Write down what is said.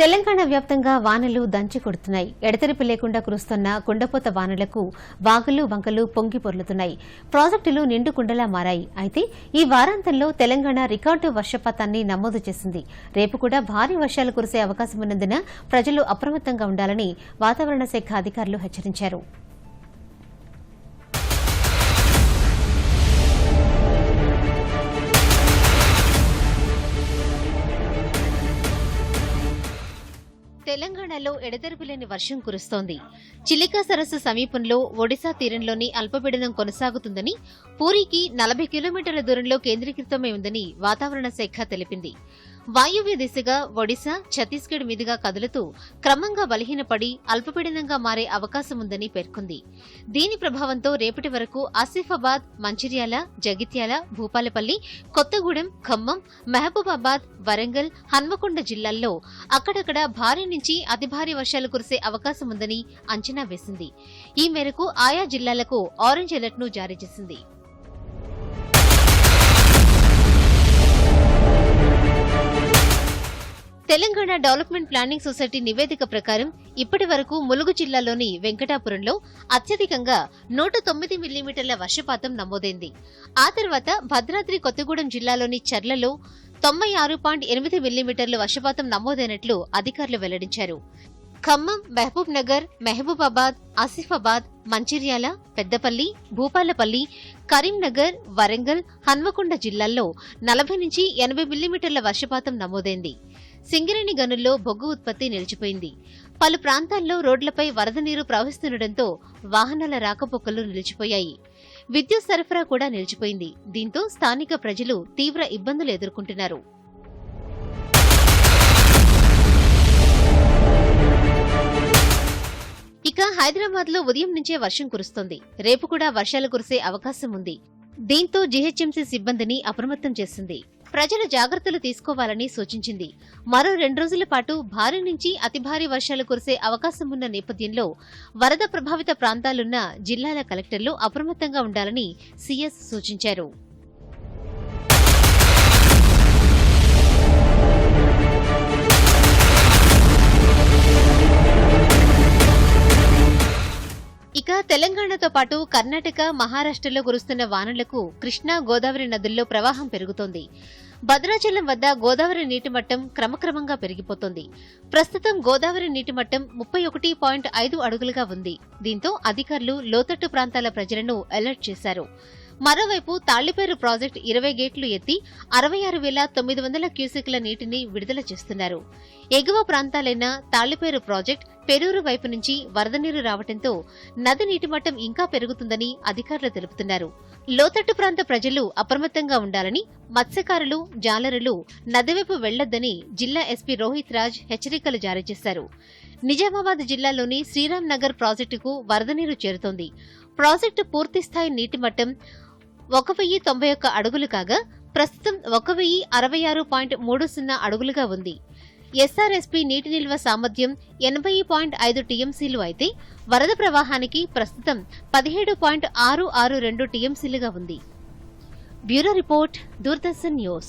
తెలంగాణ వ్యాప్తంగా వానలు దంచి కొడుతున్నాయి. ఎడతెరిపి లేకుండా కురుస్తున్న కుండపోత వానలకు వాగులు వంకలు పొంగి పొర్లుతున్నాయి. ప్రాజెక్టులు నిండు కుండలా మారాయి. అయితే ఈ వారాంతంలో తెలంగాణ రికార్డు వర్షపాతాన్ని నమోదు చేసింది. రేపు కూడా భారీ వర్షాలు కురిసే అవకాశం ఉన్నందున ప్రజలు అప్రమత్తంగా ఉండాలని వాతావరణ శాఖ అధికారులు హెచ్చరించారు. తెలంగాణలో ఎడతెరపులేని వర్షం కురుస్తోంది. చిలికా సరస్సు సమీపంలో ఒడిశా తీరంలోని అల్పపీడనం కొనసాగుతుందని పూరికి నలభై కిలోమీటర్ల దూరంలో కేంద్రీకృతమై ఉందని వాతావరణ శాఖ తెలిపింది. వాయువ్య దిశగా ఒడిశా ఛత్తీస్గఢ్ మీదుగా కదులుతూ క్రమంగా బలహీనపడి అల్పపీడనంగా మారే అవకాశం ఉందని పేర్కొంది. దీని ప్రభావంతో రేపటి వరకు ఆసిఫాబాద్ మంచిర్యాల జగిత్యాల భూపాలపల్లి కొత్తగూడెం ఖమ్మం మహబూబాబాద్ వరంగల్ హన్మకొండ జిల్లాల్లో అక్కడక్కడ భారీ నుంచి అతి భారీ వర్షాలు కురిసే అవకాశం ఉందని అంచనా వేసింది. ఈ మేరకు ఆయా జిల్లాలకు ఆరెంజ్ అలర్ట్ను జారీ చేసింది. తెలంగాణ డెవలప్మెంట్ ప్లానింగ్ సొసైటీ నివేదిక ప్రకారం ఇప్పటి వరకు ములుగు జిల్లాలోని వెంకటాపురంలో అత్యధికంగా నూట తొమ్మిది మిల్లీమీటర్ల వర్షపాతం నమోదైంది. ఆ తర్వాత భద్రాద్రి కొత్తగూడెం జిల్లాలోని చర్లలో తొంభై ఆరు పాయింట్ ఎనిమిది మిల్లీమీటర్ల వర్షపాతం నమోదైనట్లు అధికారులు వెల్లడించారు. ఖమ్మం మహబూబ్ నగర్ మహబూబాబాద్ ఆసిఫాబాద్ మంచిర్యాల పెద్దపల్లి భూపాలపల్లి కరీంనగర్ వరంగల్ హన్మకొండ జిల్లాల్లో నలభై నుంచి ఎనభై మిల్లీమీటర్ల వర్షపాతం నమోదైంది. సింగరేణి గనుల్లో బొగ్గు ఉత్పత్తి నిలిచిపోయింది. పలు ప్రాంతాల్లో రోడ్లపై వరద నీరు ప్రవహిస్తుండటంతో వాహనాల రాకపోకలు నిలిచిపోయాయి. విద్యుత్ సరఫరా కూడా నిలిచిపోయింది. దీంతో స్థానిక ప్రజలు తీవ్ర ఇబ్బందులు ఎదుర్కొంటున్నారు. ఇక హైదరాబాద్లో ఉదయం నుంచే వర్షం కురుస్తోంది. రేపు కూడా వర్షాలు కురిసే అవకాశం ఉంది. దీంతో జీహెచ్ఎంసీ సిబ్బందిని అప్రమత్తం చేసింది. ప్రజలు జాగ్రత్తలు తీసుకోవాలని సూచించింది. మరో రెండు రోజుల పాటు భారీ నుంచి అతి భారీ వర్షాలు కురిసే అవకాశం ఉన్న నేపథ్యంలో వరద ప్రభావిత ప్రాంతాలున్న జిల్లాల కలెక్టర్లు అప్రమత్తంగా ఉండాలని సీఎస్ సూచించారు. తెలంగాణతో పాటు కర్ణాటక మహారాష్ట్రలో కురుస్తున్న వానలకు కృష్ణా గోదావరి నదుల్లో ప్రవాహం పెరుగుతోంది. భద్రాచలం వద్ద గోదావరి నీటి మట్టం క్రమక్రమంగా పెరిగిపోతుంది. ప్రస్తుతం గోదావరి నీటి మట్టం ముప్పై ఒకటి పాయింట్ ఐదు అడుగులుగా ఉంది. దీంతో అధికారులు లోతట్టు ప్రాంతాల ప్రజలను అలర్ట్ చేశారు. మరోవైపు తాళ్ళిపేరు ప్రాజెక్టు ఇరవై గేట్లు ఎత్తి అరవై ఆరు వేల తొమ్మిది వందల క్యూసెక్ల నీటిని విడుదల చేస్తున్నారు. ఎగువ ప్రాంతాలైన తాళ్ళిపేరు ప్రాజెక్టు పెరూరు వైపు నుంచి వరద నీరు రావడంతో నది నీటి మట్టం ఇంకా పెరుగుతుందని అధికారులు తెలుపుతున్నారు. లోతట్టు ప్రాంత ప్రజలు అప్రమత్తంగా ఉండాలని మత్స్యకారులు జాలరులు నదివైపు వెళ్ళొద్దని జిల్లా ఎస్పీ రోహిత్ రాజ్ హెచ్చరికలు జారీ చేశారు. నిజామాబాద్ జిల్లాలోని శ్రీరామ్ నగర్ ప్రాజెక్టుకు వరద నీరు చేరుతోంది. ప్రాజెక్టు పూర్తిస్థాయి నీటి మట్టం ఒక వెయ్యి తొంభై ఒక్క అడుగులు కాగా ప్రస్తుతం ఒక వెయ్యి అరవై ఆరు పాయింట్ మూడు సున్నా అడుగులుగా ఉంది. ఎస్ఆర్ఎస్పీ నీటి నిల్వ సామర్థ్యం ఎనభై పాయింట్ ఐదు టీఎంసీలు అయితే వరద ప్రవాహానికి ప్రస్తుతం పదిహేడు పాయింట్ ఆరు ఆరు రెండు టీఎంసీలుగా ఉంది. Bureau report Doordarshan news.